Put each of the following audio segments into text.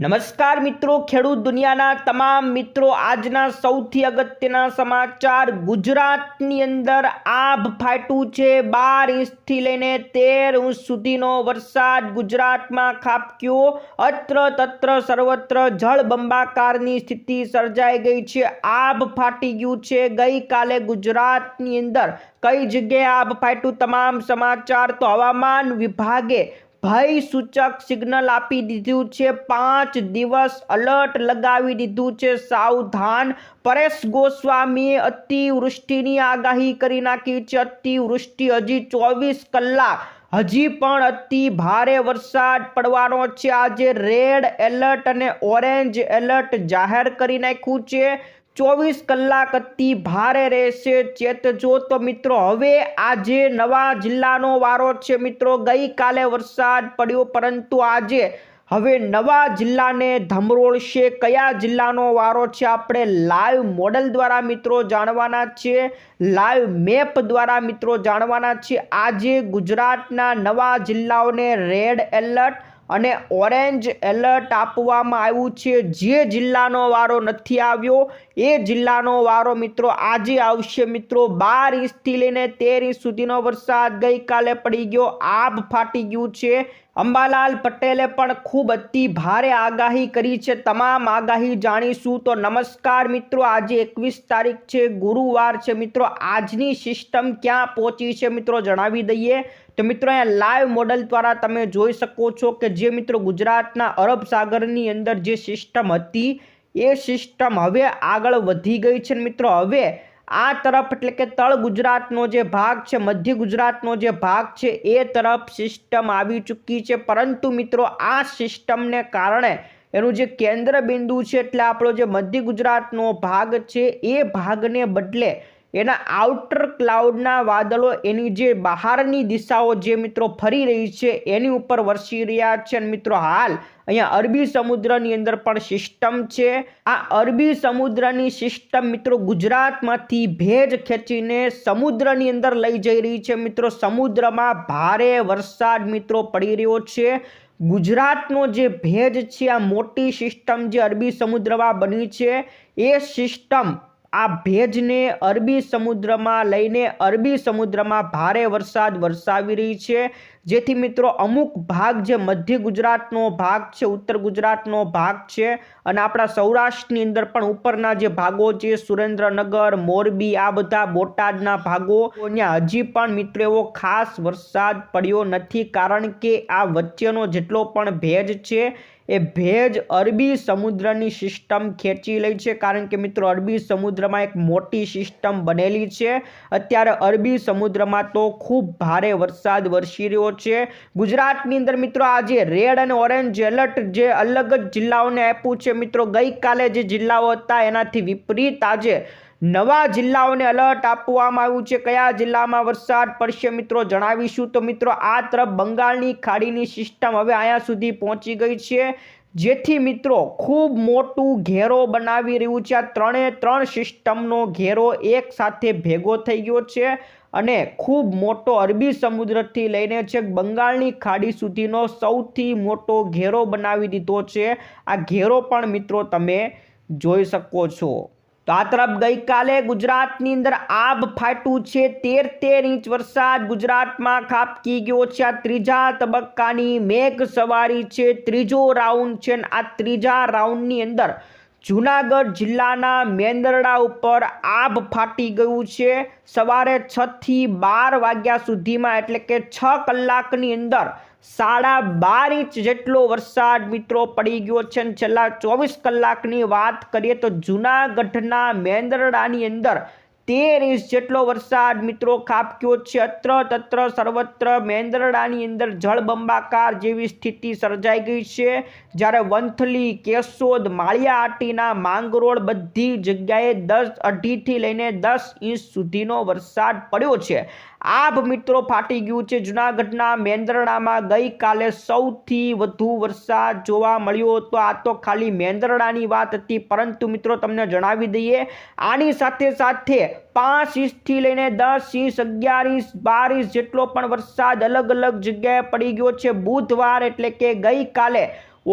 નમસ્કાર મિત્રો, ખેડૂત દુનિયાના તમામ મિત્રો, આજના સૌથી અગત્યના સમાચાર. ગુજરાતની અંદર આભ ફાટ્યું છે, બાર ઇંચથી લઈને તેર ઇંચ સુધીનો વરસાદ ગુજરાતમાં ખાબક્યો. અત્ર તત્ર સર્વત્ર જળબંબાકારની સ્થિતિ સર્જાઈ ગઈ છે, આભ ફાટી ગયું છે. ગઈકાલે ગુજરાતની અંદર કઈ જગ્યાએ આભ ફાટ્યું? તમામ સમાચાર તો હવામાન વિભાગે ભય સૂચક સિગ્નલ આપી દીધું છે. પાંચ દિવસ અલર્ટ લગાવી દીધું છે. સાવધાન પરેશ ગોસ્વામીએ અતિવૃષ્ટિની આગાહી કરી નાખી છે. અતિવૃષ્ટિ હજી ચોવીસ કલાક. હજી પણ અતિ ભારે વરસાદ પડવાનો છે. આજે રેડ એલર્ટ અને ઓરેન્જ એલર્ટ જાહેર કરી નાખ્યું છે. ચોવીસ કલાક અતિ ભારે રહેશે. ચેતજો તો મિત્રો, હવે આજે નવા જિલ્લાનો વારો છે મિત્રો. ગઈકાલે વરસાદ પડ્યો, પરંતુ આજે હવે નવા જિલ્લાને ધમરોળશે કયા જિલ્લાનો વારો છે આપણે લાઈવ મોડલ દ્વારા મિત્રો જાણવાના છે. લાઈવ મેપ દ્વારા મિત્રો જાણવાના છે. આજે ગુજરાતના નવા જિલ્લાઓને રેડ એલર્ટ અને ઓરેન્જ એલર્ટ આપવામાં આવ્યું છે. જે જિલ્લાનો વારો નથી આવ્યો, એ જિલ્લાનો વારો મિત્રો આજે આવશે મિત્રો. બાર ઇંચથી લઈને તેર ઇંચ સુધીનો વરસાદ ગઈકાલે પડી ગયો. આભ ફાટી ગયું છે. અંબાલાલ પટેલે પણ ખૂબ અતિ ભારે આગાહી કરી છે. તમામ આગાહી જાણીશું. તો નમસ્કાર મિત્રો, આજે એકવીસ તારીખ છે. ગુરુવાર છે મિત્રો. આજની સિસ્ટમ ક્યાં પહોંચી છે મિત્રો જણાવી દઈએ. તો મિત્રો, અહીંયા લાઈવ મોડલ દ્વારા તમે જોઈ શકો છો કે જે મિત્રો ગુજરાતના અરબ સાગરની અંદર જે સિસ્ટમ હતી, એ સિસ્ટમ હવે આગળ વધી ગઈ છે મિત્રો. હવે આ તરફ એટલે કે તળ ગુજરાતનો જે ભાગ છે, મધ્ય ગુજરાતનો જે ભાગ છે, એ તરફ સિસ્ટમ આવી ચૂકી છે. પરંતુ મિત્રો, આ સિસ્ટમને કારણે એનું જે કેન્દ્ર બિંદુ છે, એટલે આપણો જે મધ્ય ગુજરાતનો ભાગ છે, એ ભાગને બદલે એના આઉટર ક્લાઉડના વાદળો એની જે બહારની દિશાઓ જે મિત્રો ફરી રહી છે, એની ઉપર વરસી રહ્યા છે. અને મિત્રો હાલ અહીંયા અરબી સમુદ્રની અંદર પણ સિસ્ટમ છે. આ અરબી સમુદ્રની સિસ્ટમ મિત્રો ગુજરાતમાંથી ભેજ ખેંચીને સમુદ્રની અંદર લઈ જઈ રહી છે. મિત્રો સમુદ્રમાં ભારે વરસાદ મિત્રો પડી રહ્યો છે. ગુજરાતનો જે ભેજ છે, આ મોટી સિસ્ટમ જે અરબી સમુદ્રમાં બની છે, એ સિસ્ટમ આ ભેજને અરબી સમુદ્રમાં લઈને અરબી સમુદ્રમાં ભારે વરસાદ વરસાવી રહી છે. જેથી મિત્રો અમુક ભાગ જે મધ્ય ગુજરાતનો ભાગ છે, ઉત્તર ગુજરાતનો ભાગ છે અને આપણા સૌરાષ્ટ્રની અંદર પણ ઉપરના જે ભાગો છે, સુરેન્દ્રનગર, મોરબી, આ બધા બોટાદના ભાગો, ત્યાં હજી પણ મિત્રો એવો ખાસ વરસાદ પડ્યો નથી કારણ કે આ વચ્ચેનો જેટલો પણ ભેજ છે, એ ભેજ અરબી સમુદ્રની સિસ્ટમ ખેંચી લે છે કારણ કે મિત્રો અરબી સમુદ્રમાં એક મોટી સિસ્ટમ બનેલી છે. અત્યારે અરબી સમુદ્રમાં તો ખૂબ ભારે વરસાદ વરસી રહ્યો છે. ગુજરાતની અંદર મિત્રો આજે રેડ અને ઓરેન્જ એલર્ટ જે અલગ જ જિલ્લાઓને આપ્યું છે. મિત્રો ગઈકાલે જે જિલ્લાઓ હતા એનાથી વિપરીત આજે નવા જિલ્લાઓને એલર્ટ આપવામાં આવ્યું છે. કયા જિલ્લામાં વરસાદ પડશે મિત્રો જણાવીશું. તો મિત્રો આ તરફ બંગાળની ખાડીની સિસ્ટમ હવે અહીંયા સુધી પહોંચી ગઈ છે. જેથી મિત્રો ખૂબ મોટું ઘેરો બનાવી રહ્યું છે. આ ત્રણે ત્રણ સિસ્ટમનો ઘેરો એક સાથે ભેગો થઈ ગયો છે અને ખૂબ મોટો અરબી સમુદ્રથી લઈને છે બંગાળની ખાડી સુધીનો સૌથી મોટો ઘેરો બનાવી દીધો છે. આ ઘેરો પણ મિત્રો તમે જોઈ શકો છો. તો આ તરફ ગઈકાલે ગુજરાતની અંદર આબ ફાટ્યું છે. તેર તેર ઇંચ વરસાદ ગુજરાતમાં ખાબકી ગયો છે. આ ત્રીજા તબક્કાની મેઘ સવારી છે. ત્રીજો રાઉન્ડ છે આ ત્રીજા રાઉન્ડની અંદર જુનાગઢ જિલ્લાના મેંદરડા ઉપર આભ ફાટી ગયું છે. સવારે છથી બાર વાગ્યા સુધીમાં એટલે કે છ કલાકની અંદર સાડા બાર ઇંચ જેટલો વરસાદ મિત્રો પડી ગયો છે અને છેલ્લા ચોવીસ કલાકની વાત કરીએ તો જુનાગઢના મેંદરડાની અંદર તેર ઇંચ જેટલો વરસાદ મિત્રો ખાબક્યો છે. અત્ર તત્ર સર્વત્ર મેંદરડાની અંદર જળબંબાકાર જેવી સ્થિતિ સર્જાઈ ગઈ છે. જ્યારે વંથલી, કેશોદ માળિયાટીના માંગરોળ બધી જગ્યાએ દસ અઢીથી લઈને દસ ઇંચ સુધીનો વરસાદ પડ્યો છે. આભ મિત્રો ફાટી ગયું છે. જુનાગઢના મેંદરડામાં ગઈકાલે સૌથી વધુ વરસાદ જોવા મળ્યો હતો. આ તો ખાલી મેંદરડાની વાત હતી, પરંતુ મિત્રો તમને જણાવી દઈએ, આની સાથે સાથે પાંચ ઇંચથી લઈને દસ ઇંચ, અગિયાર ઇંચ, બાર ઇંચ જેટલો પણ વરસાદ અલગ અલગ જગ્યાએ પડી ગયો છે. બુધવાર એટલે કે ગઈકાલે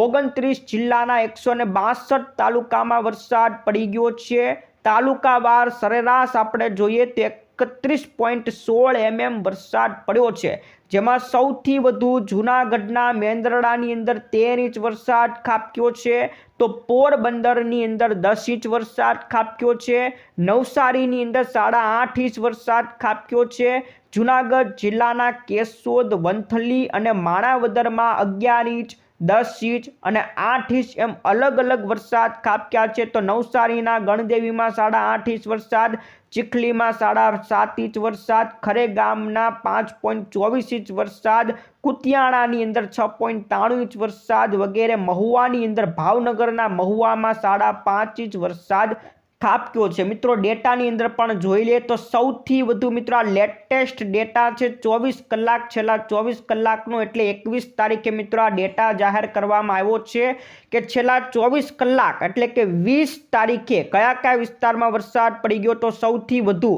ઓગણત્રીસ જિલ્લાના એકસો ને બાસઠ તાલુકામાં વરસાદ પડી ગયો છે. તાલુકાવાર સરેરાશ આપણે જોઈએ તો એકત્રીસ પોઈન્ટ સોળ એમએમ વરસાદ પડ્યો છે, જેમાં સૌથી વધુ જૂનાગઢના મેંદરડાની અંદર તેર ઇંચ વરસાદ ખાબક્યો છે, તો પોરબંદરની અંદર દસ ઇંચ વરસાદ ખાબક્યો છે, નવસારીની અંદર સાડા આઠ ઇંચ વરસાદ ખાબક્યો છે, જૂનાગઢ જિલ્લાના કેશોદ, વંથલી અને માણાવદરમાં અગિયાર ઇંચ દસ ઇંચ અને આઠ ઇંચ એમ અલગ અલગ વરસાદ ખાબક્યા છે. તો નવસારીના ગણદેવીમાં સાડા આઠ ઇંચ વરસાદ, ચીખલીમાં સાડા સાત ઇંચ વરસાદ ખરે ગામના પાંચ પોઈન્ટ ચોવીસ ઇંચ વરસાદ, કુતિયાણાની અંદર છ પોઈન્ટ ત્રાણું ઇંચ વરસાદ વગેરે, મહુવાની અંદર ભાવનગરના મહુવામાં સાડા પાંચ ઇંચ વરસાદ ખાબક્યો છે. મિત્રો, ડેટાની અંદર પણ જોઈ લઈએ તો સૌથી વધુ મિત્રો આ લેટેસ્ટ ડેટા છે ચોવીસ કલાક. છેલ્લા ચોવીસ કલાકનો એટલે એકવીસ તારીખે મિત્રો આ ડેટા જાહેર કરવામાં આવ્યો છે કે છેલ્લા ચોવીસ કલાક એટલે કે વીસ તારીખે કયા કયા વિસ્તારમાં વરસાદ પડી ગયો તો સૌથી વધુ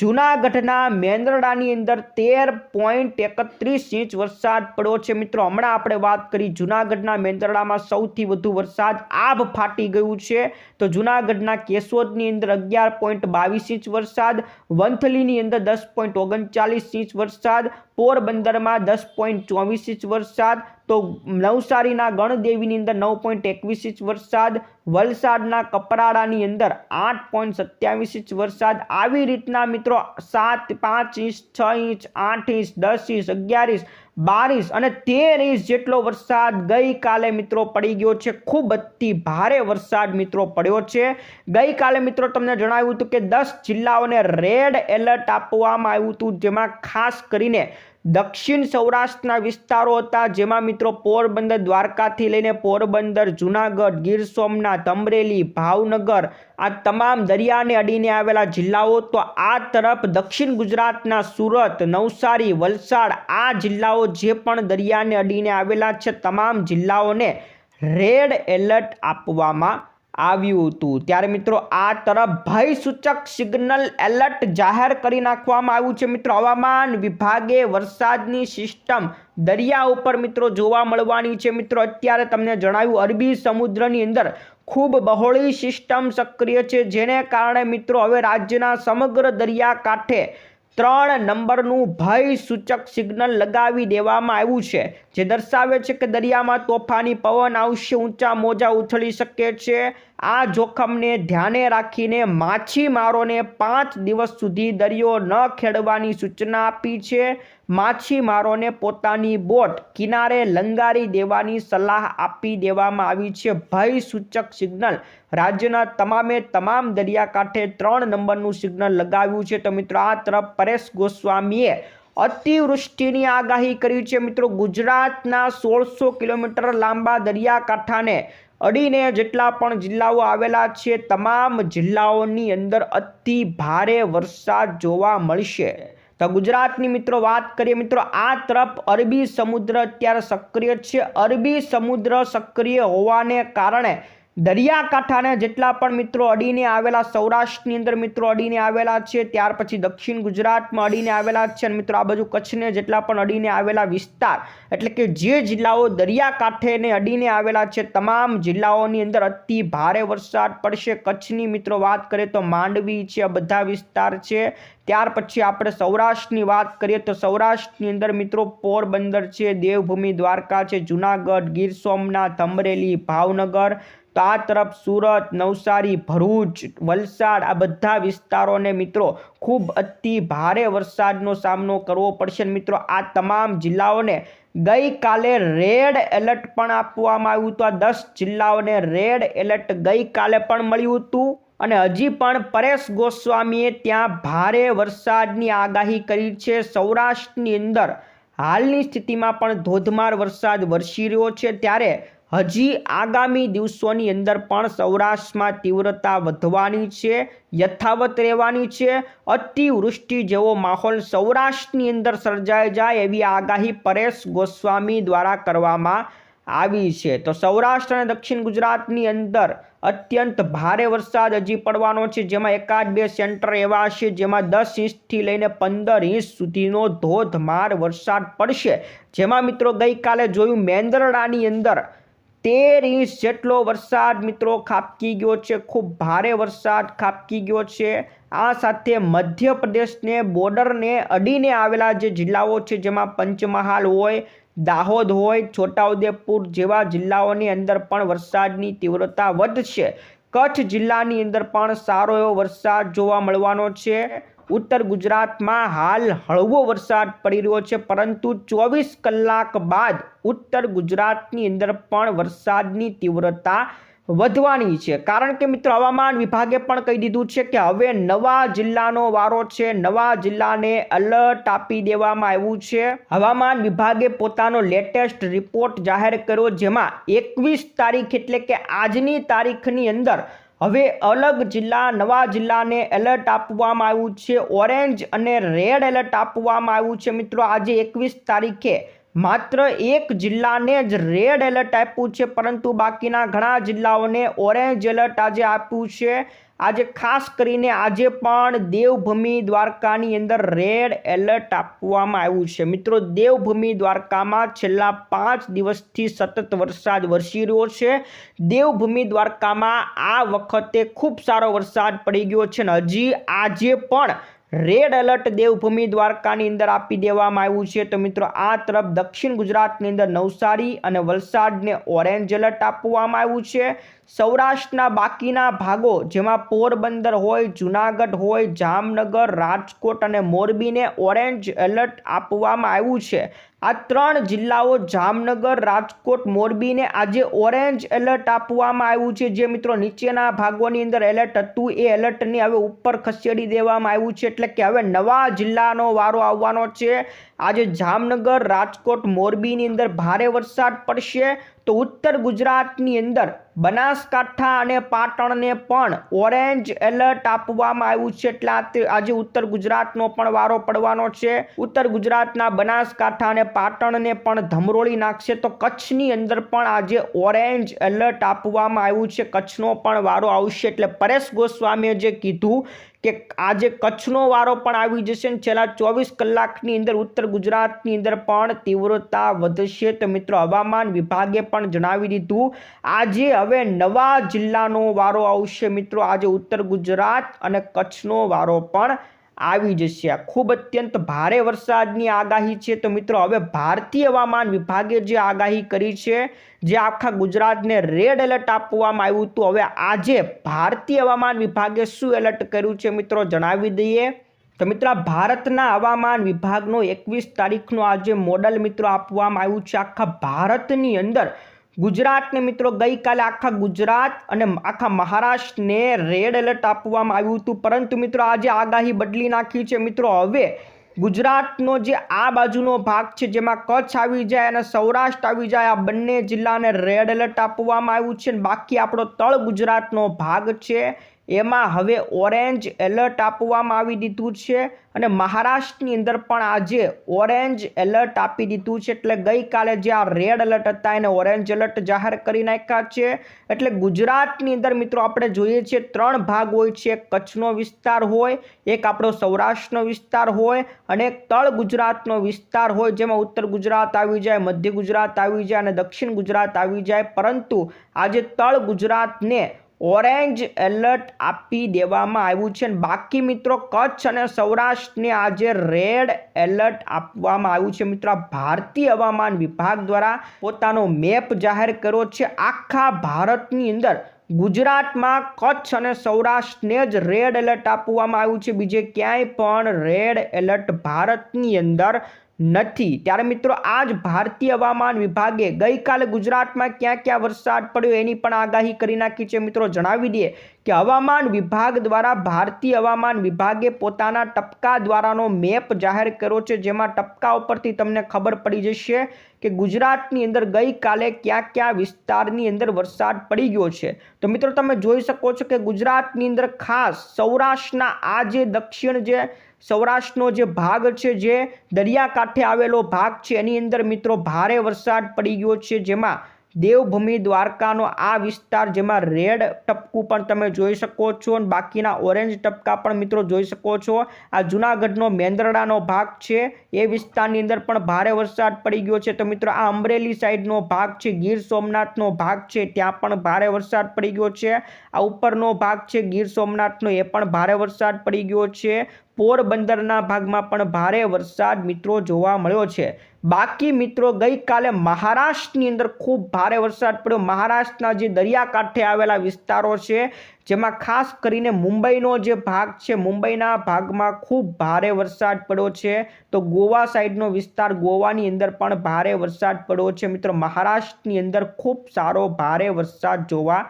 જૂનાગઢના મેંદરડાની અંદર તેર પોઈન્ટ એકત્રીસ ઇંચ વરસાદ પડ્યો છે. મિત્રો, હમણાં આપણે વાત કરી જૂનાગઢના મેંદરડામાં સૌથી વધુ વરસાદ આભ ફાટી ગયું છે. તો જૂનાગઢના કેશોદની અંદર અગિયાર પોઈન્ટ બાવીસ ઇંચ વરસાદ, વંથલીની અંદર દસ પોઈન્ટ ઓગણચાલીસ ઇંચ વરસાદ પોરબંદરમાં દસ પોઈન્ટ ચોવીસ ઇંચ વરસાદ, તો નવસારીના ગણદેવીની અંદર નવ પોઈન્ટ એકવીસ ઇંચ વરસાદ, વલસાડના કપરાડાની અંદર આઠ પોઈન્ટ સત્યાવીસ ઇંચ વરસાદ. આવી રીતના મિત્રો સાત પાંચ ઇંચ, છ ઇંચ, આઠ ઇંચ, દસ ઇંચ, અગિયાર ઇંચ બાર અને તેર ઇંચ જેટલો વરસાદ ગઈકાલે મિત્રો પડી ગયો છે. ખૂબ અતિ ભારે વરસાદ મિત્રો પડ્યો છે. ગઈકાલે મિત્રો તમને જણાવ્યું હતું કે દસ જિલ્લાઓને રેડ એલર્ટ આપવામાં આવ્યું હતું, જેમાં ખાસ કરીને દક્ષિણ સૌરાષ્ટ્રના વિસ્તારો હતા, જેમાં મિત્રો પોરબંદર, દ્વારકાથી લઈને પોરબંદર, જુનાગઢ, ગીર સોમનાથ, અમરેલી, ભાવનગર, આ તમામ દરિયાને અડીને આવેલા જિલ્લાઓ, તો આ તરફ દક્ષિણ ગુજરાતના સુરત, નવસારી, વલસાડ, આ જિલ્લાઓ જે પણ દરિયાને અડીને આવેલા છે, તમામ જિલ્લાઓને રેડ એલર્ટ આપવામાં આવ્યું હતું. ત્યારે મિત્રો આ તરફ ભય સૂચક સિગ્નલ એલર્ટ જાહેર કરી નાખવામાં આવ્યું છે. મિત્રો, હવામાન વિભાગે વરસાદની સિસ્ટમ દરિયા ઉપર મિત્રો જોવા મળવાની છે. મિત્રો, અત્યારે તમને જણાવ્યું, અરબી સમુદ્રની અંદર ખૂબ બહોળી સિસ્ટમ સક્રિય છે. જેને કારણે મિત્રો, હવે રાજ્યના સમગ્ર દરિયાકાંઠે ત્રણ નંબરનું ભય સૂચક સિગ્નલ લગાવી દેવામાં આવ્યું છે, જે દર્શાવે છે કે દરિયામાં તોફાની પવન આવશે, ઊંચા મોજા ઉછળી શકે છે. આ જોખમને ધ્યાને રાખીને માછીમારોને પાંચ દિવસ સુધી દરિયો ન ખેડવાની સૂચના આપી છે. માછીમારોને પોતાની બોટ કિનારે લંગારી દેવાની સલાહ આપી દેવામાં આવી છે. ભય સૂચક સિગ્નલ. રાજ્યના તમામે તમામ દરિયાકાંઠે ત્રણ નંબરનું સિગ્નલ લગાવ્યું છે. તો મિત્રો, આ તરફ પરેશ ગોસ્વામીએ અતિવૃષ્ટિની આગાહી કરી છે. મિત્રો, ગુજરાતના સોળસો કિલોમીટર લાંબા દરિયાકાંઠાને અડીને જેટલા પણ જિલ્લાઓ આવેલા છે, તમામ જિલ્લાઓની અંદર અતિ ભારે વરસાદ જોવા મળશે. તો ગુજરાતની મિત્રો વાત કરીએ, મિત્રો આ તરફ અરબી સમુદ્ર અત્યારે સક્રિય છે. અરબી સમુદ્ર સક્રિય હોવાને કારણે દરિયાકાંઠાને જેટલા પણ મિત્રો અડીને આવેલા, સૌરાષ્ટ્રની અંદર મિત્રો અડીને આવેલા છે, ત્યાર પછી દક્ષિણ ગુજરાતમાં અડીને આવેલા છે અને મિત્રો આ બાજુ કચ્છને જેટલા પણ અડીને આવેલા વિસ્તાર, એટલે કે જે જિલ્લાઓ દરિયાકાંઠેને અડીને આવેલા છે, તમામ જિલ્લાઓની અંદર અતિ ભારે વરસાદ પડશે. કચ્છની મિત્રો વાત કરીએ તો માંડવી છે, આ બધા વિસ્તાર છે. ત્યાર પછી આપણે સૌરાષ્ટ્રની વાત કરીએ તો સૌરાષ્ટ્રની અંદર મિત્રો પોરબંદર છે, દેવભૂમિ દ્વારકા છે, જુનાગઢ, ગીર સોમનાથ, અમરેલી, ભાવનગર તો આ તરફ સુરત, નવસારી, ભરૂચ, વલસાડ આ બધા વિસ્તારોને મિત્રો ખૂબ અતિ ભારે વરસાદનો સામનો કરવો પડશે. મિત્રો આ તમામ જિલ્લાઓને ગઈકાલે રેડ એલર્ટ પણ આપવામાં આવ્યું હતું. આ દસ જિલ્લાઓને રેડ એલર્ટ ગઈકાલે પણ મળ્યું હતું અને હજી પણ પરેશ ગોસ્વામીએ ત્યાં ભારે વરસાદની આગાહી કરી છે. સૌરાષ્ટ્રની અંદર હાલની સ્થિતિમાં પણ ધોધમાર વરસાદ વરસી રહ્યો છે. ત્યારે હજી આગામી દિવસોની અંદર પણ સૌરાષ્ટ્રમાં તીવ્રતા વધવાની છે, યથાવત રહેવાની છે. અતિવૃષ્ટિ જેવો માહોલ સૌરાષ્ટ્રની અંદર સર્જાઈ જાય એવી આગાહી પરેશ ગોસ્વામી દ્વારા કરવામાં આવી છે. તો સૌરાષ્ટ્ર અને દક્ષિણ ગુજરાતની અંદર અત્યંત ભારે વરસાદ હજી પડવાનો છે, જેમાં એકાદ બે સેન્ટર એવા હશે જેમાં દસ ઇંચથી લઈને પંદર ઇંચ સુધીનો ધોધમાર વરસાદ પડશે. જેમાં મિત્રો ગઈકાલે જોયું મેંદરડાની અંદર તેર ઇંચ જેટલો વરસાદ મિત્રો ખાબકી ગયો છે. ખૂબ ભારે વરસાદ ખાબકી ગયો છે. આ સાથે મધ્યપ્રદેશને બોર્ડરને અડીને આવેલા જે જિલ્લાઓ છે, જેમાં પંચમહાલ હોય, દાહોદ હોય, છોટાઉદેપુર જેવા જિલ્લાઓની અંદર પણ વરસાદની તીવ્રતા વધશે. કચ્છ જિલ્લાની અંદર પણ સારો એવો વરસાદ જોવા મળવાનો છે. ઉત્તર ગુજરાતમાં હાલ હળવો વરસાદ પડી રહ્યો છે, પરંતુ ચોવીસ કલાક બાદ ઉત્તર ગુજરાતની અંદર પણ વરસાદની તીવ્રતા વધવાની છે. કારણ કે મિત્રો, હવામાન વિભાગે પણ કહી દીધું છે કે હવે નવા જિલ્લાનો વારો છે, નવા જિલ્લાને અલર્ટ આપી દેવામાં આવ્યું છે. હવામાન વિભાગે પોતાનો લેટેસ્ટ રિપોર્ટ જાહેર કર્યો, જેમાં એકવીસ તારીખ એટલે કે આજની તારીખની અંદર હવે અલગ જિલ્લા, નવા જિલ્લાને એલર્ટ આપવામાં આવ્યું છે. ઓરેન્જ અને રેડ એલર્ટ આપવામાં આવ્યું છે. મિત્રો, આજે એકવીસ તારીખે માત્ર એક જિલ્લાને જ રેડ એલર્ટ આપ્યું છે. પરંતુ બાકીના ઘણા જિલ્લાઓને ઓરેન્જ એલર્ટ આજે આપ્યું છે. આજે ખાસ કરીને આજે પણ દેવભૂમિ દ્વારકાની અંદર રેડ એલર્ટ આપવામાં આવ્યું છે. મિત્રો, દેવભૂમિ દ્વારકામાં છેલ્લા પાંચ દિવસથી સતત વરસાદ વરસી રહ્યો છે. દેવભૂમિ દ્વારકામાં આ વખતે ખૂબ સારો વરસાદ પડી ગયો છે અને હજી આજે પણ રેડ એલર્ટ દેવભૂમિ દ્વારકાની અંદર આપી દેવામાં આવ્યું છે. તો મિત્રો, આ તરફ દક્ષિણ ગુજરાતની અંદર નવસારી અને વલસાડને ઓરેન્જ એલર્ટ આપવામાં આવ્યું છે. સૌરાષ્ટ્રના બાકીના ભાગો, જેમાં પોરબંદર હોય, જુનાગઢ હોય, જામનગર, રાજકોટ અને મોરબીને ઓરેન્જ એલર્ટ આપવામાં આવ્યું છે. આ ત્રણ જિલ્લાઓ જામનગર, રાજકોટ, મોરબીને આજે ઓરેન્જ એલર્ટ આપવામાં આવ્યું છે. જે મિત્રો નીચેના ભાગોની અંદર એલર્ટ હતું, એ એલર્ટને હવે ઉપર ખસેડી દેવામાં આવ્યું છે. એટલે કે હવે નવા જિલ્લાનો વારો આવવાનો છે. આજે જામનગર, રાજકોટ, મોરબીની અંદર ભારે વરસાદ પડશે તો ઉત્તર ગુજરાતની અંદર બનાસકાંઠા અને પાટણને પણ ઓરેન્જ એલર્ટ આપવામાં આવ્યું છે. એટલે આજે ઉત્તર ગુજરાતનો પણ વારો પડવાનો છે. ઉત્તર ગુજરાતના બનાસકાંઠા અને પાટણને પણ ધમરોળી નાખશે તો કચ્છની અંદર પણ આજે ઓરેન્જ એલર્ટ આપવામાં આવ્યું છે. કચ્છનો પણ વારો આવશે. એટલે પરેશ ગોસ્વામીએ જે કીધું કે આજે કચ્છનો વારો પણ આવી જશે ને છેલ્લા ચોવીસ કલાકની અંદર ઉત્તર ગુજરાતની અંદર પણ તીવ્રતા વધશે. તો મિત્રો હવામાન વિભાગે પણ જણાવી દીધું, આજે હવે નવા જિલ્લાનો વારો આવશે. મિત્રો આજે ઉત્તર ગુજરાત અને કચ્છનો વારો પણ આવી જશે. ખૂબ અત્યંત ભારે વરસાદની આગાહી છે. તો મિત્રો, હવે ભારતીય હવામાન વિભાગે જે આગાહી કરી છે, જે આખા ગુજરાતને રેડ એલર્ટ આપવામાં આવ્યું હતું, હવે આજે ભારતીય હવામાન વિભાગે શું એલર્ટ કર્યું છે મિત્રો જણાવી દઈએ. તો મિત્રો ભારતના હવામાન વિભાગનો એકવીસ તારીખનો આજે મોડલ મિત્રો આપવામાં આવ્યું છે. આખા ભારતની અંદર ગુજરાતને મિત્રો ગઈકાલે આખા ગુજરાત અને આખા મહારાષ્ટ્રને રેડ એલર્ટ આપવામાં આવ્યું હતું. પરંતુ મિત્રો આજે આગાહી બદલી નાખી છે. મિત્રો હવે ગુજરાતનો જે આ બાજુનો ભાગ છે, જેમાં કચ્છ આવી જાય અને સૌરાષ્ટ્ર આવી જાય, આ બંને જિલ્લાને રેડ એલર્ટ આપવામાં આવ્યું છે. બાકી આપણો તળ ગુજરાતનો ભાગ છે. એમાં હવે ઓરેન્જ એલર્ટ આપવામાં આવી દીધું છે અને મહારાષ્ટ્રની અંદર પણ આજે ઓરેન્જ એલર્ટ આપી દીધું છે. એટલે ગઈકાલે જે આ રેડ એલર્ટ હતા એને ઓરેન્જ એલર્ટ જાહેર કરી નાખ્યા છે. એટલે ગુજરાતની અંદર મિત્રો આપણે જોઈએ છીએ ત્રણ ભાગ હોય છે. કચ્છનો વિસ્તાર હોય, એક આપણો સૌરાષ્ટ્રનો વિસ્તાર હોય અને એક તળ ગુજરાતનો વિસ્તાર હોય. જેમાં ઉત્તર ગુજરાત આવી જાય, મધ્ય ગુજરાત આવી જાય અને દક્ષિણ ગુજરાત આવી જાય. પરંતુ આજે તળ ગુજરાતને ઓરેન્જ એલર્ટ આપી દેવામાં આવ્યું છે. બાકી મિત્રો, કચ્છ અને સૌરાષ્ટ્રને આજે રેડ એલર્ટ આપવામાં આવ્યું છે. મિત્રો ભારતીય હવામાન વિભાગ દ્વારા પોતાનો મેપ જાહેર કર્યો છે. આખા ભારતની અંદર ગુજરાતમાં કચ્છ અને સૌરાષ્ટ્રને જ રેડ એલર્ટ આપવામાં આવ્યું છે. બીજે ક્યાંય પણ રેડ એલર્ટ ભારતની અંદર નથી. ત્યારે મિત્રો, આજ ભારતીય હવામાન વિભાગે ગઈકાલે ગુજરાતમાં ક્યાં ક્યાં વરસાદ પડ્યો એની પણ આગાહી કરી નાખી છે. મિત્રો, જણાવી દઈએ કે હવામાન વિભાગ દ્વારા ભારતીય હવામાન વિભાગે પોતાના ટપકા દ્વારાનો મેપ જાહેર કર્યો છે. જેમાં ટપકા ઉપરથી તમને ખબર પડી જશે કે ગુજરાતની અંદર ગઈકાલે ક્યાં ક્યાં વિસ્તારની અંદર વરસાદ પડી ગયો છે. તો મિત્રો, તમે જોઈ શકો છો કે ગુજરાતની અંદર ખાસ સૌરાષ્ટ્રના આ જે દક્ષિણ જે સૌરાષ્ટ્રનો જે ભાગ છે, જે દરિયાકાંઠે આવેલો ભાગ છે, એની અંદર મિત્રો ભારે વરસાદ પડી ગયો છે, જેમાં દેવભૂમિ દ્વારકાનો આ વિસ્તાર, જેમાં રેડ ટપકું પણ તમે જોઈ શકો છો અને બાકીના ઓરેન્જ ટપકા પણ મિત્રો જોઈ શકો છો. આ જૂનાગઢનો મેંદરડાનો ભાગ છે, એ વિસ્તારની અંદર પણ ભારે વરસાદ પડી ગયો છે. તો મિત્રો આ અમરેલી સાઈડનો ભાગ છે, ગીર સોમનાથનો ભાગ છે, ત્યાં પણ ભારે વરસાદ પડી ગયો છે. આ ઉપરનો ભાગ છે, ગીર સોમનાથનો, એ પણ ભારે વરસાદ પડી ગયો છે. પોરબંદરના ભાગમાં પણ ભારે વરસાદ મિત્રો જોવા મળ્યો છે. બાકી મિત્રો ગઈકાલે મહારાષ્ટ્રની અંદર ખૂબ ભારે વરસાદ પડ્યો. મહારાષ્ટ્રના જે દરિયાકાંઠે આવેલા વિસ્તારો છે, જેમાં ખાસ કરીને મુંબઈનો જે ભાગ છે, મુંબઈના ભાગમાં ખૂબ ભારે વરસાદ પડ્યો છે. તો ગોવા સાઈડનો વિસ્તાર ગોવાની અંદર પણ ભારે વરસાદ પડ્યો છે. મિત્રો મહારાષ્ટ્રની અંદર ખૂબ સારો ભારે વરસાદ જોવા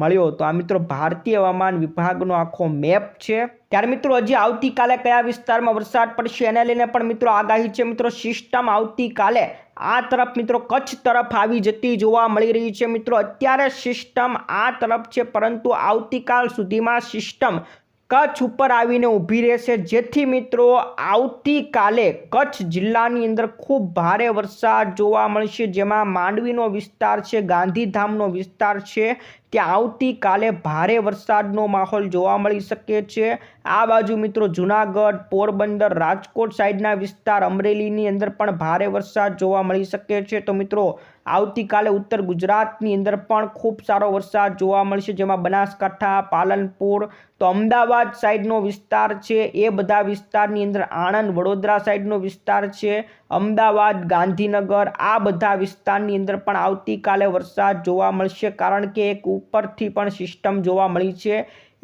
મળ્યો તો આ મિત્રો ભારતીય હવામાન વિભાગનો આખો મેપ છે. ત્યારે મિત્રો હજી આવતીકાલે કયા વિસ્તારમાં વરસાદ પડશે એને લઈને પણ મિત્રો આગાહી છે. મિત્રો સિસ્ટમ આવતીકાલે આ તરફ મિત્રો કચ્છ તરફ આવી જતી જોવા મળી રહી છે. મિત્રો અત્યારે સિસ્ટમ આ તરફ છે, પરંતુ આવતીકાલ સુધીમાં સિસ્ટમ કચ્છ ઉપર આવીને ઊભી રહેશે. જેથી મિત્રો આવતીકાલે કચ્છ જિલ્લાની અંદર ખૂબ ભારે વરસાદ જોવા મળશે. જેમાં માંડવીનો વિસ્તાર છે, ગાંધીધામનો વિસ્તાર છે ત્યાં આવતીકાલે ભારે વરસાદનો માહોલ જોવા મળી શકે છે. આ બાજુ મિત્રો જુનાગઢ, પોરબંદર, રાજકોટ સાઈડના વિસ્તાર અમરેલીની અંદર પણ ભારે વરસાદ જોવા મળી શકે છે. તો મિત્રો, આવતીકાલે ઉત્તર ગુજરાતની અંદર પણ ખૂબ સારો વરસાદ જોવા મળશે, જેમાં બનાસકાંઠા, પાલનપુર, તો અમદાવાદ સાઈડનો વિસ્તાર છે. એ બધા વિસ્તારની અંદર આણંદ, વડોદરા સાઈડનો વિસ્તાર છે. અમદાવાદ, ગાંધીનગર આ બધા વિસ્તારની અંદર પણ આવતીકાલે વરસાદ જોવા મળશે કારણ કે એક ઉપરથી પણ સિસ્ટમ જોવા મળી છે.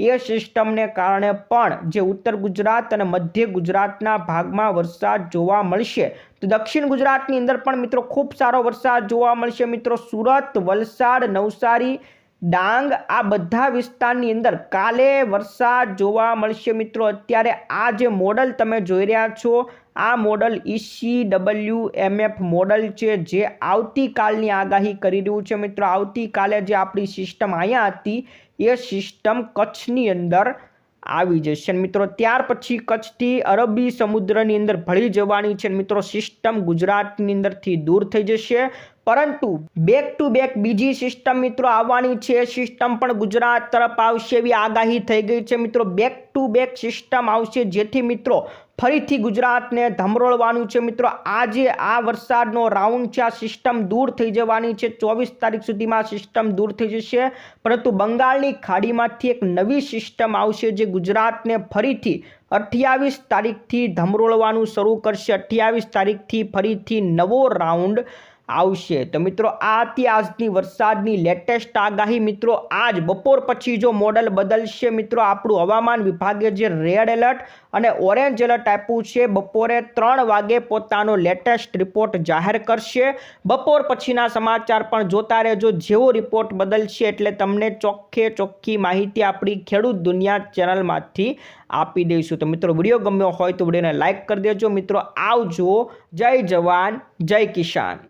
એ સિસ્ટમને કારણે પણ જે ઉત્તર ગુજરાત અને મધ્ય ગુજરાતના ભાગમાં વરસાદ જોવા મળશે. તો દક્ષિણ ગુજરાતની અંદર પણ મિત્રો ખૂબ સારો વરસાદ જોવા મળશે. મિત્રો સુરત, વલસાડ, નવસારી, ડાંગ આ બધા વિસ્તારની અંદર કાલે વરસાદ જોવા મળશે. મિત્રો અત્યારે આ જે મોડલ તમે જોઈ રહ્યા છો આ model EC W MF model છે જે આવતીકાલની આગાહી કરી રહ્યું છે. મિત્રો, આવતીકાલે જે આપણી સિસ્ટમ અહીંયા હતી, એ સિસ્ટમ કચ્છની અંદર આવી જશે. મિત્રો, ત્યાર પછી કચ્છથી અરબી સમુદ્રની અંદર ભળી જવાની છે. મિત્રો, સિસ્ટમ ગુજરાતની અંદરથી દૂર થઈ જશે. પરંતુ બેક ટુ બેક બીજી સિસ્ટમ મિત્રો આવવાની છે. સિસ્ટમ પણ ગુજરાત તરફ આવશે એવી આગાહી થઈ ગઈ છે. મિત્રો બેક ટુ બેક સિસ્ટમ આવશે જેથી મિત્રો ફરીથી ગુજરાતને ધમરોળવાનું છે મિત્રો. આજે આ વરસાદનો રાઉન્ડ છે. આ સિસ્ટમ દૂર થઈ જવાની છે. ચોવીસ તારીખ સુધીમાં સિસ્ટમ દૂર થઈ જશે. પરંતુ બંગાળની ખાડીમાંથી એક નવી સિસ્ટમ આવશે જે ગુજરાતને ફરીથી અઠ્યાવીસ તારીખથી ધમરોળવાનું શરૂ કરશે. અઠ્યાવીસ તારીખથી ફરીથી નવો રાઉન્ડ આવશે. તો મિત્રો, આ હતી આજની વરસાદની લેટેસ્ટ આગાહી. મિત્રો, આજ બપોર પછી જો મોડલ બદલશે, મિત્રો, આપણું હવામાન વિભાગે જે રેડ એલર્ટ અને ઓરેન્જ એલર્ટ આપ્યું છે, બપોરે ત્રણ વાગે પોતાનો લેટેસ્ટ રિપોર્ટ જાહેર કરશે. બપોર પછીના સમાચાર પણ જોતા રહેજો. જેવો રિપોર્ટ બદલશે એટલે તમને ચોખ્ખે ચોખ્ખી માહિતી આપણી ખેડૂત દુનિયા ચેનલમાંથી આપી દઈશું. તો મિત્રો, વીડિયો ગમ્યો હોય તો વિડીયોને લાઇક કરી દેજો. મિત્રો, આવજો. જય જવાન, જય કિસાન.